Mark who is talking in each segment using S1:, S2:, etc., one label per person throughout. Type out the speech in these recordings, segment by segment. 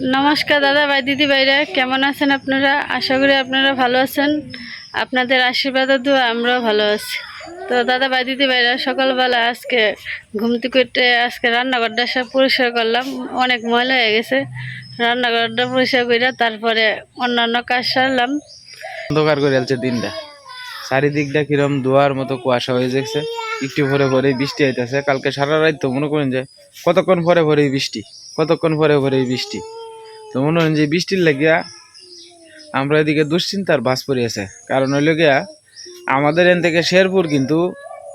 S1: নমস্কার দাদা, ভাই দিদি, ভাইরা, কেমন আছেন আপনারা? আশা করি আপনারা ভালো আছেন। আপনাদের আশীর্বাদ দোয়া, আমরাও ভালো আছি। তো দাদা, ভাই দিদি, ভাইরা, সকালবেলা আজকে ঘুম থেকে উঠে আজকে রান্নাঘরটা সব পরিষ্কার করলাম। অনেক ময়লা হয়ে গেছে। রান্নাঘরটা পরিষ্কার করে তারপরে অন্যান্য কাজ সারলাম।
S2: অন্ধকার করে আলছে দিনটা। চারিদিকটা কিরম দোয়ার মতো কুয়াশা হয়ে যাচ্ছে একটু পরে পরে বৃষ্টি আইতেছে। কালকে সারা রাত তো মনে করেন যে কতক্ষণ পরে পরে বৃষ্টি, কতক্ষণ পরে পরে বৃষ্টি। তো মনে করেন যে বৃষ্টির লাগিয়া আমরা এদিকে দুশ্চিন্তার বাস পড়িয়েছে। কারণ হইল গিয়া আমাদের এন থেকে শেরপুর কিন্তু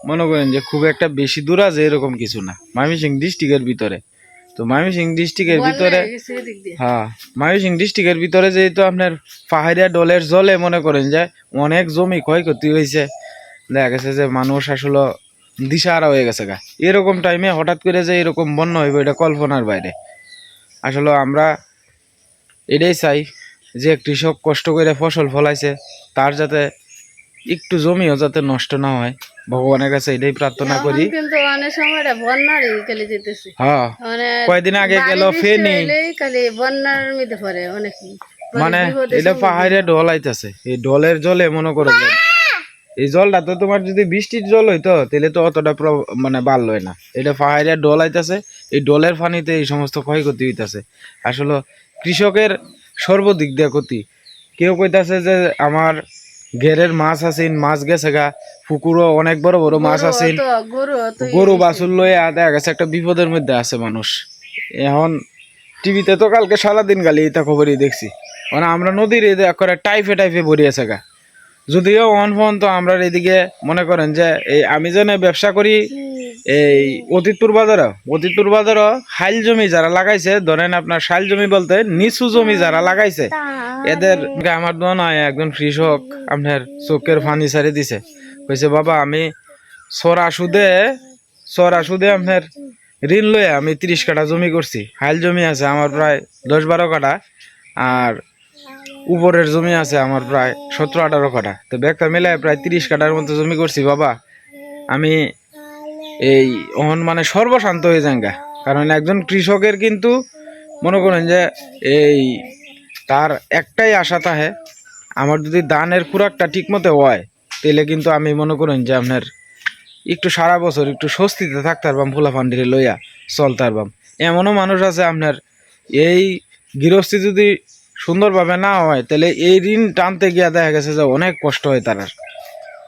S2: মনে করেন যে খুব একটা বেশি দূর আছে এরকম কিছু না। ময়মনসিং ডিস্ট্রিক্টের ভিতরে। তো ময়মনসিং ডিস্ট্রিক্টের ভিতরে হ্যাঁ ময়মনসিং ডিস্ট্রিক্টের ভিতরে যেহেতু আপনার পাহাড়িয়া ডলের জলে মনে করেন যে অনেক জমি ক্ষয়ক্ষতি হয়েছে দেখা গেছে যে মানুষ আসলে দিশাহারা হয়ে গেছে গা। এরকম টাইমে হঠাৎ করে যে এরকম বন্যা হইব এটা কল্পনার বাইরে। আসলে আমরা এটাই চাই যে কৃষক কষ্ট করে ফসল ফলাইছে তার যাতে একটু জমিও যাতে নষ্ট না হয়। ভগবানের কাছে এটাই প্রার্থনা করি।
S1: এখন কিন্তু অনেক সময় বন্যার কেলে যেতেছে।
S2: হ্যাঁ
S1: মানে
S2: কয়দিন আগে গেল ফেনী।
S1: বন্যার মধ্যে পড়ে অনেক।
S2: মানে এটা। পাহাড়ে ডল আইতাছে এই ডলের জলে মনে করো এই জলটা তো তোমার যদি বৃষ্টির জল হইতো তাহলে তো অতটা মানে বাড়লো না। এটা পাহাড়ে ডল আইতাছে এই ডলের পানিতে এই সমস্ত ক্ষয়ক্ষতি হইতাছে। আসলে কৃষকের সর্বদিক দিয়ে ক্ষতি। কেউ কইতাছে যে আমার ঘেরের মাছ আছেন মাছ গেছে গা পুকুরও অনেক বড় বড় মাছ আছেন
S1: গরু
S2: বাছুর লয়ে দেখা গেছে একটা বিপদের মধ্যে আছে মানুষ। এখন টিভিতে তো কালকে সারাদিন গালি এটা খবরই দেখছি। মানে আমরা নদীর করে টাইফে টাইফে ভরিয়েছে গা। যদিও অন ফোন, তো আমরা এদিকে মনে করেন যে এই আমি যেন ব্যবসা করি, এই অতীতপুর বাজারও অতীতপুর বাজারও হাইল জমি যারা লাগাইছে, ধরেন আপনার শাইল জমি বলতে নিচু জমি যারা লাগাইছে, এদের আমার নয় একজন কৃষক আপনার চোখের ফানি সারি দিছে। কইছে, বাবা, আমি সরা সুদে সরা সুদে আপনার ঋণ লয়ে আমি তিরিশ কাঠা জমি করছি, হাইল জমি আছে আমার প্রায় দশ বারো কাঠা, আর উপরের জমি আছে আমার প্রায় সতেরো, আঠারো কাঠা। তো ব্যাগটা মেলায় প্রায় তিরিশ কাঠার মতো জমি করছি, বাবা। আমি এই অহন মানে সর্বশান্ত হয়ে যাঙ্গা কারণ একজন কৃষকের কিন্তু মনে করেন যে এই তার একটাই আশা তাহে আমার যদি ধানের খুরাকটা ঠিক মতো হয়, তাহলে কিন্তু আমি মনে করেন যে আপনার একটু সারা বছর একটু স্বস্তিতে থাকতে পারবাম ফুলা ফান্ডিরে লইয়া চলতে পারবাম এমনও মানুষ আছে আপনার, এই গৃহস্থী যদি সুন্দরভাবে না হয় তাহলে এই ঋণ টানতে গিয়া দেখা গেছে যে অনেক কষ্ট হয় তার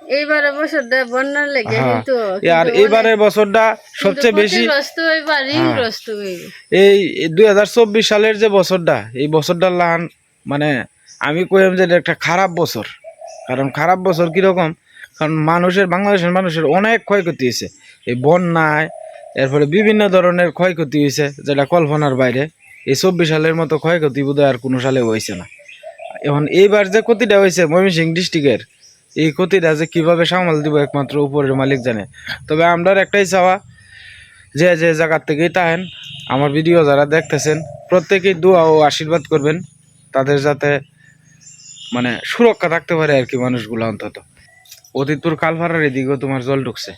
S1: এইবারে বছরটা বন্যার লেগে
S2: হ্যাঁ।
S1: কিন্তু
S2: আর এইবারের বছরটা সবচেয়ে বেশি
S1: হইবে
S2: এই দুই হাজার চব্বিশ সালের যে বছরটা এই বছরটা লান মানে আমি কইম যে এটা একটা খারাপ বছর। কারণ খারাপ বছর কীরকম? কারণ মানুষের বাংলাদেশের মানুষের অনেক ক্ষয়ক্ষতি হয়েছে। এই বন্যায় এরপরে বিভিন্ন ধরনের ক্ষয়ক্ষতি হয়েছে যেটা কল্পনার বাইরে। এই চব্বিশ সালের মতো ক্ষয়ক্ষতি বোধহয় আর কোনো সালে হয়েছে না। এখন এইবার যে ক্ষতিটা হয়েছে ময়মনসিংহ ডিস্ট্রিক্টের, এই ক্ষতিটা যে কীভাবে সামাল দিব একমাত্র উপরের মালিক জানে। তবে আমরা একটাই চাওয়া, যে যে জায়গার থেকেই তাহেন, আমার ভিডিও যারা দেখতেছেন, প্রত্যেকেই দোয়া ও আশীর্বাদ করবেন, তাদের যাতে মানে সুরক্ষা থাকতে পারে আর কি মানুষগুলো অন্তত। অতীতপুর খালভাড়ার এদিকেও তোমার জল ঢুকছে।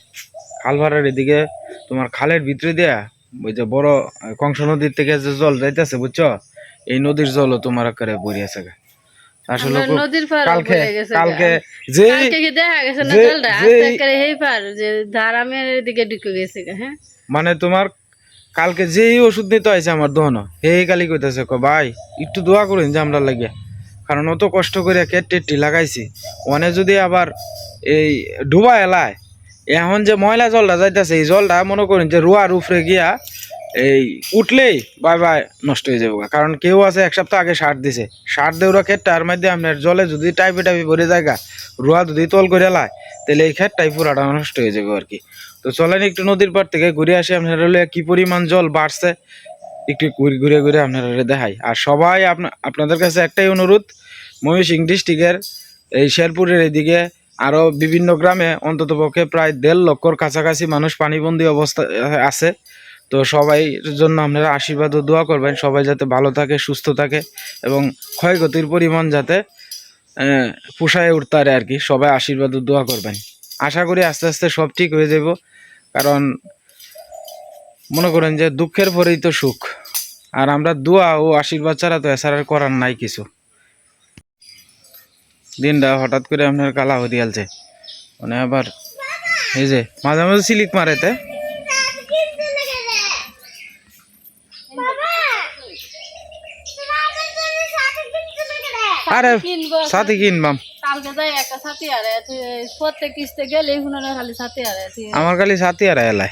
S2: খালভাড়ার এদিকে তোমার খালের ভিতরে দেয়া ওই যে বড় কংস নদীর থেকে যে জল যাইতেছে বুঝছ? এই নদীর জলও তোমার আকারে বরিয়াছে গা। আসলে
S1: নদীর পার
S2: কালকে কালকে যে
S1: কালকে দেখা গেছে না জলটা? আস্তে করে হেই পার যে ধারামের দিকে ঢুকে গেছে হ্যাঁ?
S2: মানে তোমার কালকে যেই ওষুধ নিতে হয়েছে আমার দোহন এই কালি কইতেছে ক ভাই একটু দোয়া করুন যে আমরা লাগিয়া। কারণ অত কষ্ট করে কেট লাগাইছি। অনে যদি আবার এই ডুবা এলায় এখন যে ময়লা জলটা যাইতেছে, এই জলটা মনে করেন যে রোয়ার উপরে গিয়া এই উঠলেই বাই বাই নষ্ট হয়ে যাব কারণ কেউ আছে এক সপ্তাহ আগে সার দিছে। সার দেওয়া ক্ষেতটার মধ্যে আপনার জলে যদি টাইপে টাইপে ভরে জায়গা রোয়া যদি তল করে লায়, তাহলে এই ক্ষেতটাই পুরাটা নষ্ট হয়ে যাবে আর কি তো চলেন একটু নদীর পার থেকে ঘুরে আসি, আপনার হলে কি পরিমাণ জল বাড়ছে, একটু ঘুরে ঘুরে আপনারা দেখাই। আর সবাই আপনা, আপনাদের কাছে একটাই অনুরোধ, ময়মনসিংহ ডিস্ট্রিক্টের এই শেরপুরের এদিকে আরও বিভিন্ন গ্রামে অন্ততপক্ষে প্রায় দেড় লক্ষর কাছাকাছি মানুষ পানিবন্দী অবস্থা আছে। তো সবাই জন্য আপনারা আশীর্বাদ ও দোয়া করবেন। সবাই যাতে ভালো থাকে, সুস্থ থাকে এবং ক্ষয়ক্ষতির পরিমাণ যাতে পুষায় উঠতে পারে আর কি। সবাই আশীর্বাদ ও দোয়া করবেন। আশা করি আস্তে আস্তে সব ঠিক হয়ে যাব কারণ মনে করেন যে দুঃখের পরেই তো সুখ। আর আমরা দোয়া ও আশীর্বাদ ছাড়া তো এছাড়া করার নাই কিছু। দিনটা হঠাৎ করে আপনার কালা হয়ে দিয়ালছে মানে আবার এই যে মাঝে মাঝে সিলিক মারে তে। আরে সাথে কিনবাম। আমার খালি সাথে আর এলাই।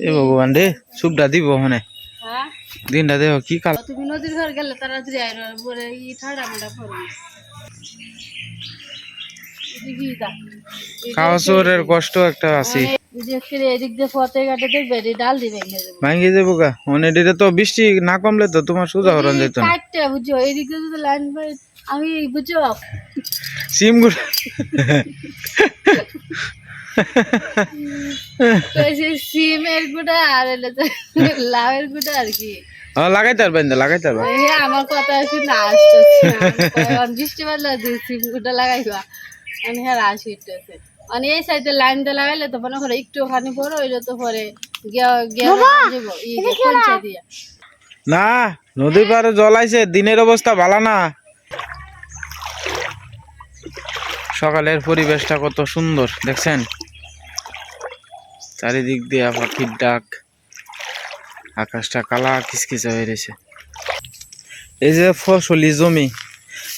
S2: এ ভগবান রে সুপটা দিব মানে
S1: হ্যাঁ?
S2: দিনটা দেহ কি কাল
S1: তুমি নদীর ঘর গেলে তাড়াতাড়ি আইরো পরে ই ঠান্ডা মান্ডা পড়বি
S2: খাওয়া চোরের কষ্ট একটা আছে। ভাঙ্গি যাব গা। মানে এটা তো বৃষ্টি না কমলে তো তোমার সোজা হরণ যেত
S1: আমি বুঝছ?
S2: সিম
S1: কইছি সিমের গুঁড়া আর লাউয়ের গুঁড়া আর কি।
S2: হ্যাঁ লাগাইতে পারবেন তো লাগাইতে পারবেন
S1: আমার কথা শুনে আসতেছে। বৃষ্টি বাদলা সিম গুঁড়া লাগাইবা মানে হ্যাঁ আসিতেছে মানে এই সাইডে লাইন দিয়ে লাগাইলে তো মনে করে একটু খানি বড় হইলে তো পরে
S2: না নদীর পাড়ে জল আইছে দিনের অবস্থা ভালো না। সকালের পরিবেশটা কত সুন্দর দেখছেন? চারিদিক দিয়ে পাখির ডাক। আকাশটা কালা কিসকিসে হয়ে রয়েছে। এই যে ফসলি জমি,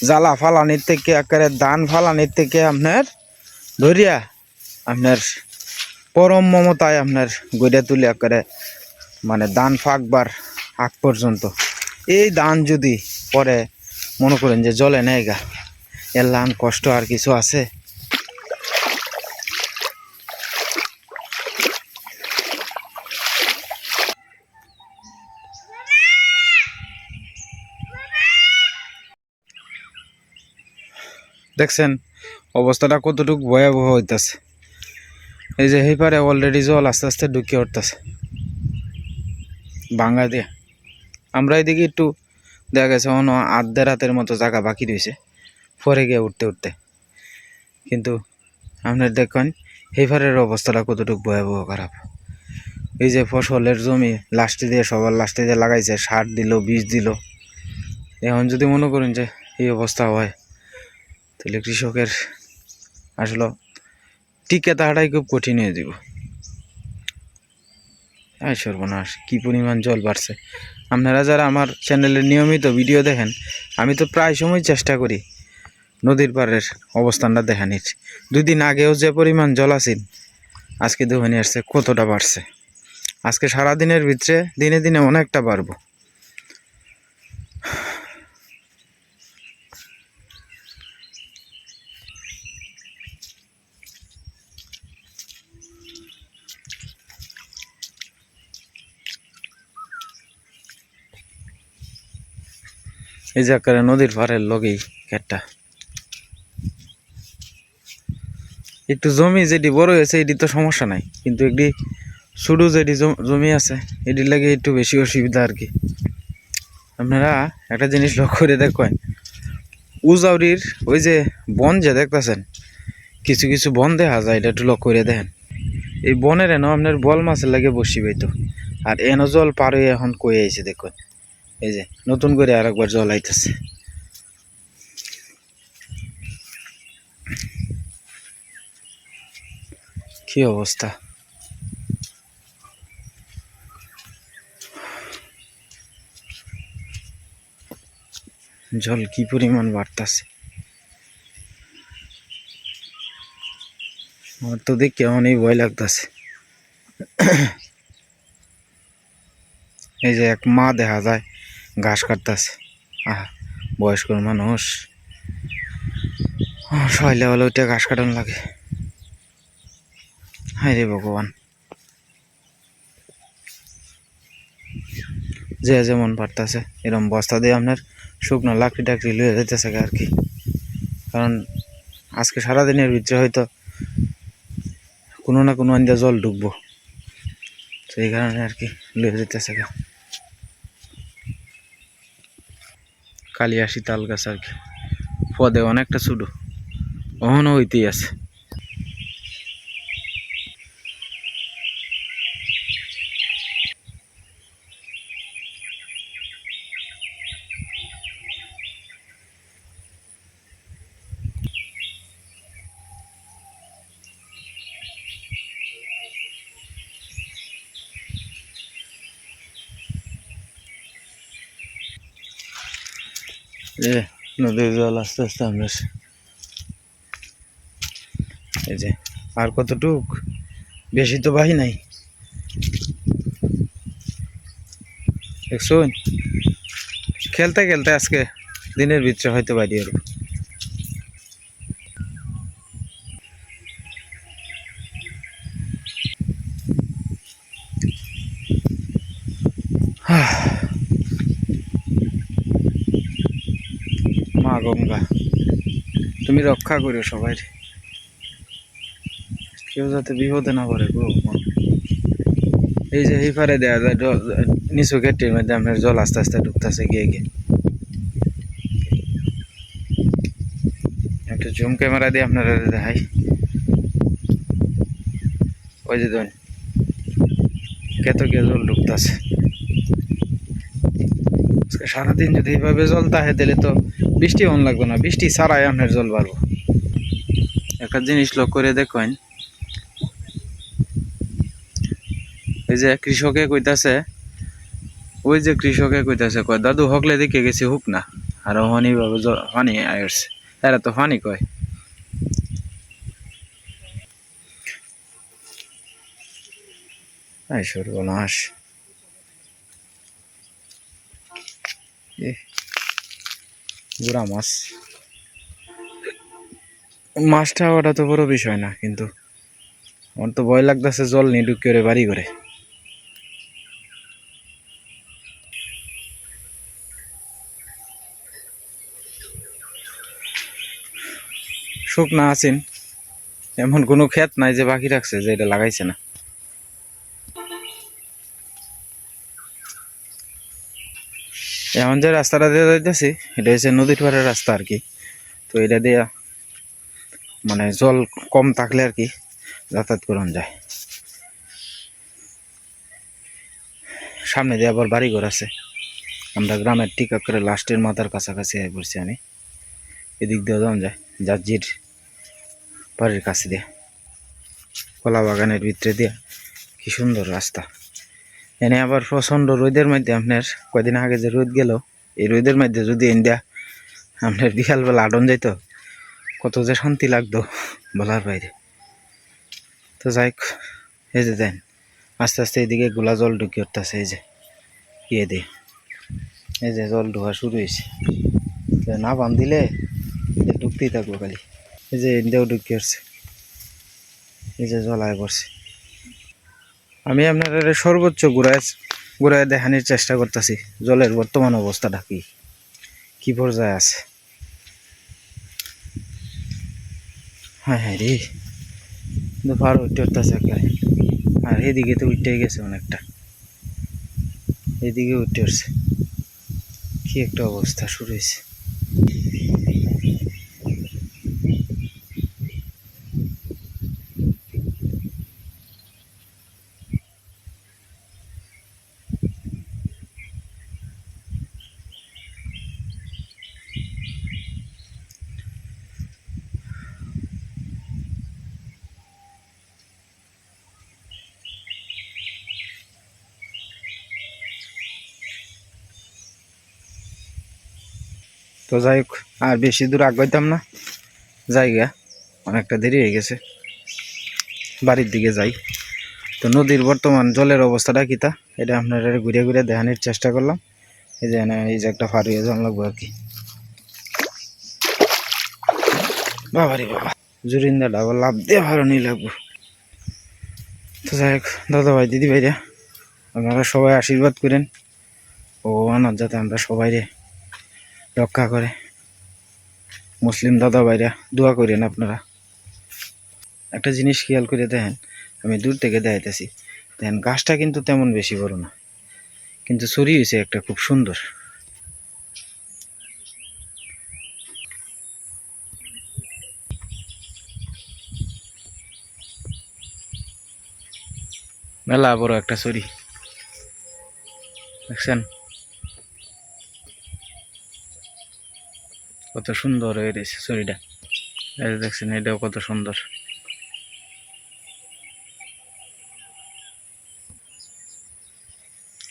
S2: জ্বালা ফালানির থেকে, একেবারে ধান ফালানির থেকে আপনার ধরিয়া আপনার পরম মমতায় আপনার গড়িয়া তুলে একেবারে মানে ধান ফাঁকবার আগ পর্যন্ত। এই ধান যদি পরে মনে করেন যে জলে নেই গা, এর কষ্ট আর কিছু আছে? দেখছেন অবস্থাটা কতটুকু ভয়াবহ হইতাছে। এই যে এই পারে অলরেডি জল আস্তে আস্তে ঢুকে উঠতেছে। ভাঙ্গা দিয়ে। আমরা এদিকে একটু দেখা গেছে অন্য আধা রাতের মতো জায়গা বাকি রয়েছে পরে গিয়ে উঠতে উঠতে। কিন্তু আপনার দেখেন হেফারের অবস্থাটা কতটুকু ভয়াবহ খারাপ। এই যে ফসলের জমি লাস্টে দিয়ে, সবার লাস্টে দিয়ে লাগাইছে, সার দিল, বীজ দিল। এখন যদি মনে করেন যে এই অবস্থা হয় তাহলে কৃষকের আসলে টিকে তাহাটাই খুব কঠিন হয়ে যাব। আয় সর্বনাশ, কি পরিমাণ জল বাড়ছে। আপনারা যারা আমার চ্যানেলে নিয়মিত ভিডিও দেখেন, আমি তো প্রায় সময় চেষ্টা করি নদীর পাড়ের অবস্থানটা দেখানির। দুই দিন আগেও যে পরিমাণ জল আছিল আজকে দোহানি আসছে কতটা বাড়ছে। আজকে সারা দিনের ভিতরে দিনে দিনে অনেকটা বাড়বো। এই যে আকারে নদীর পাড়ের লগেই খেটটা একটু জমি যেটি বড় হয়েছে, এটি তো সমস্যা নাই। কিন্তু একটি ছোটো যেটি জমি আছে, এটির লাগে একটু বেশি অসুবিধা আর কি। আপনারা একটা জিনিস লক্ষ্য করে দেখেন উজাউরির ওই যে বন যে দেখতেছেন, কিছু কিছু বন দেখা যায়, এটা একটু লক্ষ্য করে দেখেন। এই বনের এনো আপনার বল মাছের লাগে বসি পাইতো আর এনো জল পার হয়ে এখন কই আইছে দেখুন এই যে, নতুন করে আর একবার জল আইতেছে কি অবস্থা? জল কি পরিমাণ বাড়তাছে? আমার তো দেখে অনেক ভয় লাগতাছে। এই যে এক মা দেখা যায়। ঘাস কাটতেছে। আহ, বয়স্ক মানুষ। সইলে হলে ওইটা ঘাস কাটানো লাগে। হায় রে ভগবান। যে যেমন পারতেছে এরকম বস্তা দিয়ে আপনার শুকনো লাকড়ি টাকড়ি লুয়ে যেতেছে আর কি। কারণ আজকে সারাদিনের ভিতরে হয়তো কোনো না কোনো আন্দা জল ঢুকবো সেই কারণে আর কি লুয়ে যেতেছে গা কালিয়াসি তাল গাছ আর কি। পদে অনেকটা ছোটো। অহনও হইতেই আছে। যে নদীর জল আস্তে আস্তে আমরা এই যে আর কতটুক? বেশি তো বাহি নাই। দেখছুন? খেলতে খেলতে আজকে দিনের ভিতরে হয়তো বাড়ি আর মা গঙ্গা তুমি রক্ষা করো সবাই। কেউ যাতে বিপদে না পড়ে, গো এই যে এই পারে দেয়া যায় নিচু ক্ষেত্রের মধ্যে আপনার জল আস্তে আস্তে ঢুকতেছে গিয়ে গিয়ে। একটা জুম ক্যামেরা দিয়ে আপনারা দেখাই। ওই যে দেখুন কত গিয়ে জল ঢুকতেছে সারাদিন যদি এইভাবে জল তাহে তাহলে তো বৃষ্টি অন লাগবে না, বৃষ্টি ছাড়াই আপনার জল বাড়বো। একটা জিনিস লক্ষ্য করে দেখেন। এই যে কৃষকে কইতাছে, ওই যে কৃষকে কইতাছে, কয়, দাদু, হকলে দিকে গেছি, হুক না। আর হনি বাবু ফানি আয়সছে এরা তো ফানি কয়। এই সর্বনাশ। বুড়া মাছ। মাছটা ওটা তো বড় বিষয় না, কিন্তু আমার তো ভয় লাগতেছে জল নিয়ে ঢুকে করে বাড়ি করে শুকনা আছেন, এমন কোনো ক্ষেত নাই যে বাকি রাখছে, যে এটা লাগাইছে না। এখন যে রাস্তাটা দিয়ে যাইতেছি, এটা হচ্ছে নদীর পাড়ের রাস্তা আর কি। তো এটা দিয়ে মানে জল কম থাকলে আর কি যাতায়াত করুন যায়। সামনে দিয়ে আবার বাড়িঘর আছে। আমরা গ্রামের ঠিক করে লাস্টের মাথার কাছাকাছি পড়ছি আমি। এদিক দিয়ে যাওয়া যায়, জাজির বাড়ির কাছে দিয়ে, কলা বাগানের ভিতরে দিয়ে। কি সুন্দর রাস্তা। এনে আবার প্রচণ্ড রোদের মধ্যে আপনার কয়দিন আগে যে রোদ গেল, এই রোদের মধ্যে যদি ইন্ডিয়া আপনার বিকালবেলা আডন যেত কত যে শান্তি লাগতো বলার বাইরে তো যাই এই যে দেন আস্তে আস্তে এদিকে গোলা জল ঢুকি উঠতেছে, এই যে ইয়ে দিয়ে এই যে জল ঢোকা শুরু হয়েছে না বান দিলে ঢুকতেই থাকব খালি। এই যে ইন্ডিয়াও ঢুকি উঠছে, এই যে জল আয় পড়ছে। আমি আপনার সর্বোচ্চ ঘুরায় ঘুরায় দেখানোর চেষ্টা করতেছি, জলের বর্তমান অবস্থাটা কি? কি পর্যায়ে আছে? হ্যাঁ হ্যাঁ রে। কিন্তু উঠতে উঠতেছে একেবারে। আর এদিকে তো উঠতে গেছে অনেকটা। এদিকে উঠতে উঠছে। কি একটা অবস্থা শুরু হয়েছে। তো যাই হোক আর বেশি দূর আগাইতাম না। জায়গা অনেকটা দেরি হয়ে গেছে। বাড়ির দিকে যাই। তো নদীর বর্তমান জলের অবস্থাটা তা? এটা আপনারা ঘুরে ঘুরে দেখানোর চেষ্টা করলাম। এই যে এই যে একটা ফাড়িয়ে জল লাগবো আর কি। বাবারে বাবা, জুরিন্দাটা আবার লাভ দিয়ে ভালো নিয়ে লাগবো। তো যাই হোক দাদা ভাই দিদি ভাইরা আপনারা সবাই আশীর্বাদ করেন। ও আনার যাতে আমরা সবাই রে রক্ষা করে। মুসলিম দাদা ভাইরা, দোয়া করেন আপনারা। একটা জিনিস খেয়াল করে দেখেন, আমি দূর থেকে দেখাইতেছি। দেখেন, গাছটা কিন্তু তেমন বেশি বড় না, কিন্তু ছড়িয়েছে একটা খুব সুন্দর। মেলা বড় একটা ছড়ি। দেখছেন? কত সুন্দর হয়ে রয়েছে ছড়িটা দেখছেন, এটাও কত সুন্দর।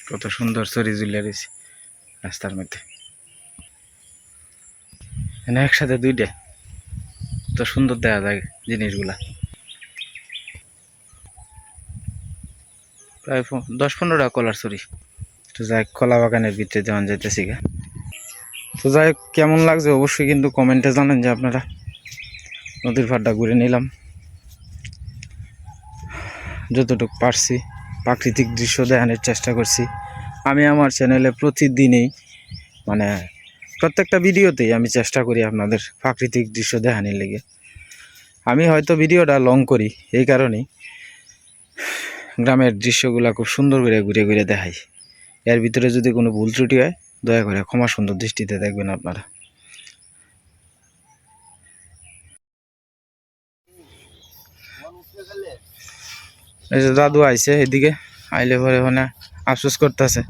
S2: কত সুন্দর ছড়ি ঝুলে রয়েছে রাস্তার মধ্যে। এনে একসাথে দুইটা। কত সুন্দর দেখা যায় জিনিসগুলা। প্রায় দশ পনেরোটা কলার তো যাই, কলা বাগানের ভিতরে যেমন যাইতেছি গা। তো যাই কেমন লাগছে অবশ্যই কিন্তু কমেন্টে জানেন যে আপনারা। নদীর পাড়টা ঘুরে নিলাম। যতটুকু পারছি, প্রাকৃতিক দৃশ্য দেখানোর চেষ্টা করছি। আমি আমার চ্যানেলে প্রতিদিনই মানে প্রত্যেকটা ভিডিওতেই আমি চেষ্টা করি আপনাদের প্রাকৃতিক দৃশ্য দেখানোর লেগে। আমি হয়তো ভিডিওটা লং করি, এই কারণেই। গ্রামের দৃশ্যগুলো খুব সুন্দর করে ঘুরে ঘুরে দেখাই। এর ভিতরে যদি কোনো ভুল ত্রুটি হয় দয়া করে ক্ষমা সুন্দর দৃষ্টিতে দেখবেন আপনারা। এই যে দাদু আইছে এদিকে, আইলে পরে ওখানে আফসোস করতেছে।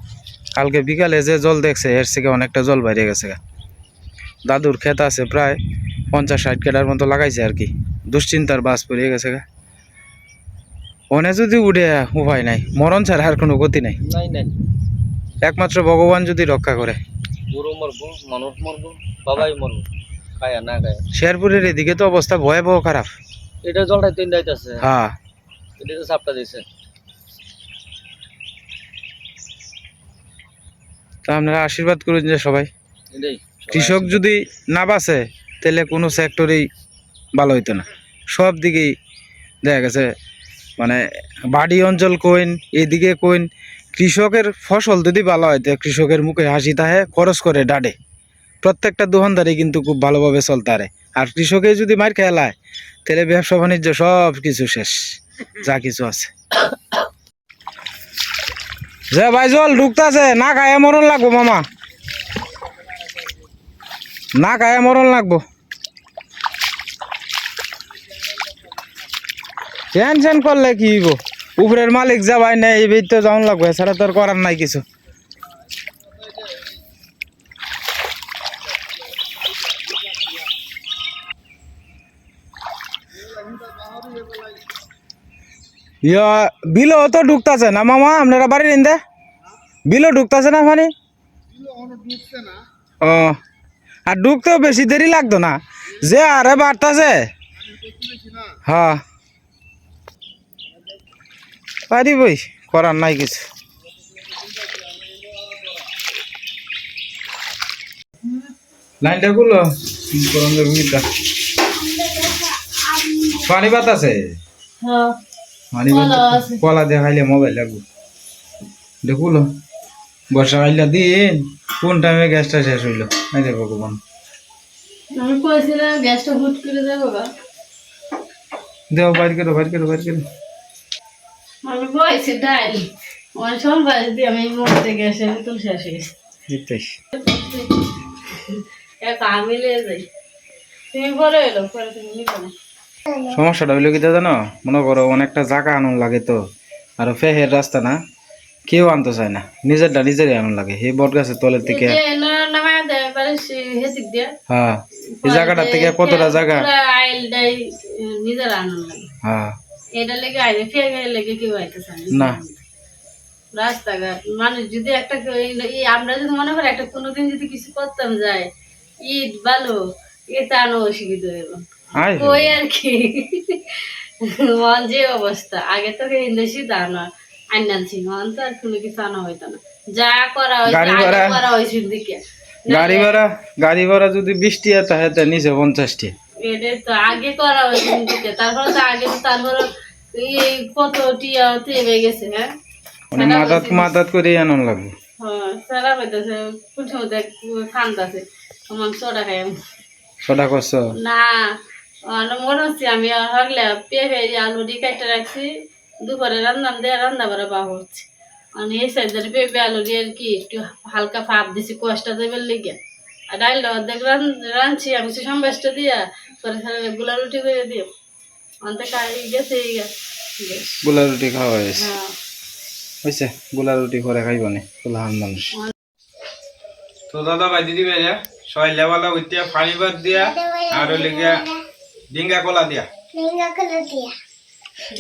S2: কালকে বিকালে যে জল দেখছে, এর থেকে অনেকটা জল বাইরে গেছে। দাদুর ক্ষেত আছে প্রায় পঞ্চাশ ষাট কেটার মতো লাগাইছে আর কি। দুশ্চিন্তার বাস পড়ে গেছে গা। ওনে যদি উঠে উপায় নাই, মরণ ছাড়া আর কোনো গতি নাই
S3: নাই।
S2: একমাত্র ভগবান যদি রক্ষা করে।
S3: গরু মরবো মানুষ মরবো বাবাই মরবো খায়া না খায়া।
S2: শেরপুরের এদিকে তো অবস্থা ভয়াবহ খারাপ।
S3: এটা জলটা তিন যাইতেছে।
S2: হ্যাঁ।
S3: এটা তো সাপটা দিছে।
S2: তা আপনারা আশীর্বাদ করুন যে সবাই। কৃষক যদি না বাঁচে তাহলে কোনো সেক্টরেই ভালো হইতো না। সব দিকেই দেখা গেছে মানে বাড়ি অঞ্চল কইন এদিকে কইন কৃষকের ফসল যদি ভালো হয়, তো কৃষকের মুখে হাসি তাহে, খরচ করে ডাডে প্রত্যেকটা দোকানদারি কিন্তু খুব ভালোভাবে চলতারে। আর কৃষকে যদি মার খেলায় তাহলে ব্যবসা বাণিজ্য সব কিছু শেষ, যা কিছু আছে। যে ভাই, জল ঢুকতেছে, না খায় মরণ লাগবো, মামা। না খায় মরণ লাগবো। টেনশন করলে কি হইব? উপরের মালিক যাবাই না এই বেদ তো যাওয়ান লাগবে, এছাড়া তোর করার নাই কিছু। ইয়া, বিলও তো ঢুকতাছে না মামা, আপনারা বাড়ির ইন্দে বিলও ঢুকতাছে না মানে? ও, আর ঢুকতেও বেশি দেরি লাগতো না। যে আরে বাড়তাছে হ্যাঁ। পারিবই করার নাই কিছু। লাইনটা গুলো পানি পাত আছে?
S1: হ্যাঁ।
S2: পানি
S1: কলা আছে।
S2: কলা দেখাইলে মোবাইল লাগবো। দেখুলো বর্ষা আইলা দিন কোন টাইমে গ্যাসটা শেষ হইল? এই দেখো ভগবান
S1: আমি কইছিলাম গ্যাসটা হুট করে দেবো
S2: দেও বাইর করো বাইর করো বাইর করো।
S1: ডাইল আমার সব বাজ দিয়ে আমি মরতে শেষ গেছে আমি লিয়ে যাই। তুমি পরে এলো পরে তুমি নিবে
S2: সমস্যাটা হইল কি জানো? মনে করো অনেকটা জায়গা আনন্দ লাগে তো আর ফেহের রাস্তা না কেউ আনতে চায় না নিজেরটা নিজেরই আনন্দ লাগে। এই বট গাছের তলের থেকে হ্যাঁ এই জায়গাটা থেকে কতটা জায়গা? হ্যাঁ।
S1: এটা লেগে ফেগে লেগে কেউ
S2: না
S1: রাস্তাঘাট। মানুষ যদি একটা আমরা যদি মনে করি একটা কোনোদিন যদি কিছু করতাম যায় ঈদ ভালো এটা অসুবিধা ওই আর কি? মন যে অবস্থা। আগে তো ইন্দেশি দান মন তো আর কোনো কিছু আনা হইতো না। যা করা হয়েছে আগে করা হয়েছে দিকে
S2: গাড়ি ভাড়া গাড়ি ভাড়া যদি বৃষ্টি তাহলে নিচে পঞ্চাশটি
S1: এটাই তো আগে করা হয়েছে তারপরে তো আগে তো তারপরে এই কত টিয়া থেমে গেছে হ্যাঁ?
S2: মানে করে লাগবে।
S1: হ্যাঁ সারা হইতেছে কুঠে মধ্যে খান্দাছে আমার সোডা খাই আমি।
S2: ছটা করছ?
S1: না মনে হচ্ছে আমি হগলে পেঁপে আলু দিয়ে কেটে রাখছি দুপুরে রান্নাম দিয়ে রান্না করে বাবা হচ্ছে। মানে এই সাইজের পেঁপে আলু দিয়ে আর কি একটু হালকা ভাপ দিছি কষ্ট দেবে লেগে। আর ডাইল রান রাঁধছি আমি সম্বাসটা দিয়া গুলা রুটি করে দিও। অন্তে কাই গেছে এই
S2: গোলা রুটি খাওয়া হয়েছে
S1: হ্যাঁ।
S2: হয়েছে গোলা রুটি করে খাইব নি গোলাহান মানুষ। তো দাদা ভাই দিদি ভাই সবাই লেবালা উঠিয়া পানি ভাত দিয়া আর লিগিয়া ডিঙ্গা কলা দিয়া।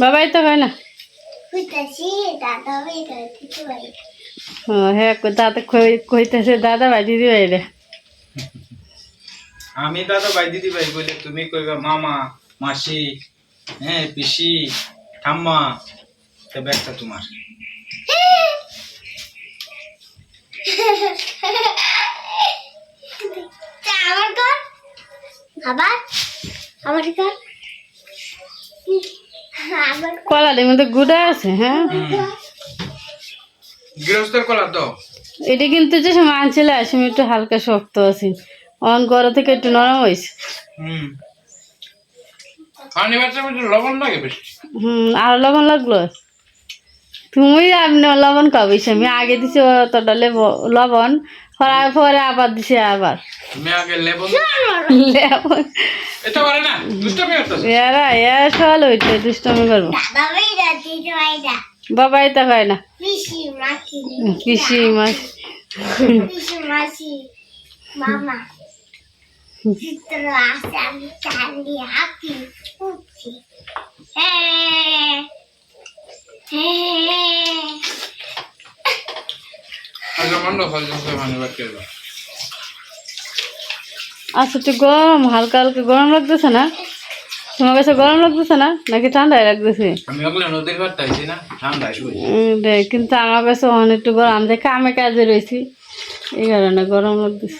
S1: বাবাই তো হয় না। হ্যাঁ হ্যাঁ দাদা কইতেছে দাদা ভাই দিদি ভাই রে।
S2: আমি দাদা ভাই দিদি ভাই বলে তুমি কইবা মামা মাসি হ্যাঁ পিসি ঠাম্মা তো ব্যাগটা তোমার।
S4: আমার কর। আবার? আমার কর।
S1: কলার মধ্যে গুড়া আছে হ্যাঁ?
S2: গৃহস্থের কলা তো
S1: এটা কিন্তু যে সময় আনছিল আসলে একটু হালকা শক্ত আছে। অন গড়া থেকে একটু নরম হয়েছে।
S2: হুম। খানি বাচ্চা একটু লবণ লাগে বেশি?
S1: হুম আর লবণ লাগল? তুমি আপনি লবণ খাবিস আমি আগে দিছি অতটা লেব- লবণ পরে পরে আবার দিছি আবার।
S2: তুমি আগে লেবন
S1: লেবন
S2: এটা পারে না দুষ্টামি
S1: করব। বাবা এটা না।
S4: পিসি মাসি মামা।
S2: আচ্ছা
S1: একটু গরম হালকা হালকা গরম লাগতেছে না? তোমার কাছে গরম লাগতেছে না? নাকি ঠান্ডায় লাগতেছে? কিন্তু আমার কাছে অনেক একটু গরম। আমি কামে কাজে রয়েছি এই কারণে গরম লাগতেছে।